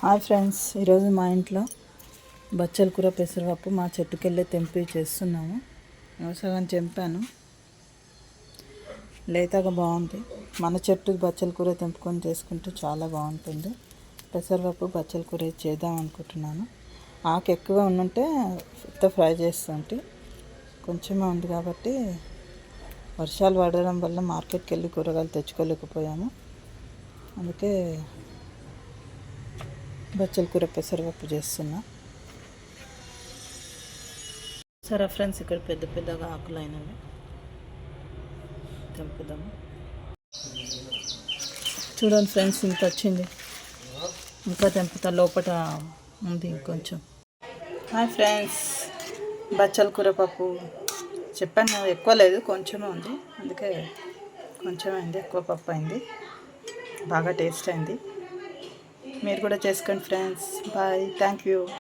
Hi friends ఈరోజు మా ఇంట్లో బచ్చల కూర పెసరపప్పు మా చెట్టుకెళ్ళి తెంపి చేస్తున్నాము. వ్యవసాయం చంపాను లేతగా బాగుంది. మన చెట్టు బచ్చల కూర తెంపుకొని చేసుకుంటే చాలా బాగుంటుంది. పెసరపప్పు బచ్చల కూర చేద్దాం అనుకుంటున్నాను. ఆకు ఎక్కువ ఉంటే ఉత్త ఫ్రై చేస్తుంటే. కొంచెమే ఉంది కాబట్టి వర్షాలు పడడం వల్ల మార్కెట్కి వెళ్ళి కూరగాయలు తెచ్చుకోలేకపోయాము. అందుకే బచ్చల కూర పెసరపప్పు చేస్తున్నా. సరే ఫ్రెండ్స్ ఇక్కడ పెద్ద పెద్దగా ఆకులు అయినవి తెంపుదాము చూడండి ఫ్రెండ్స్ ఇంత వచ్చింది. ఇంకా తెంపుతా లోపల ఉంది ఇంకొంచెం. హాయ్ ఫ్రెండ్స్ బచ్చల కూర పప్పు చెప్పాను ఎక్కువ లేదు కొంచెమే ఉంది. అందుకే కొంచెం అయింది ఎక్కువ పప్పు అయింది. బాగా టేస్ట్ అయింది. మీరు కూడా చేసుకోండి ఫ్రెండ్స్. బాయ్. Thank you.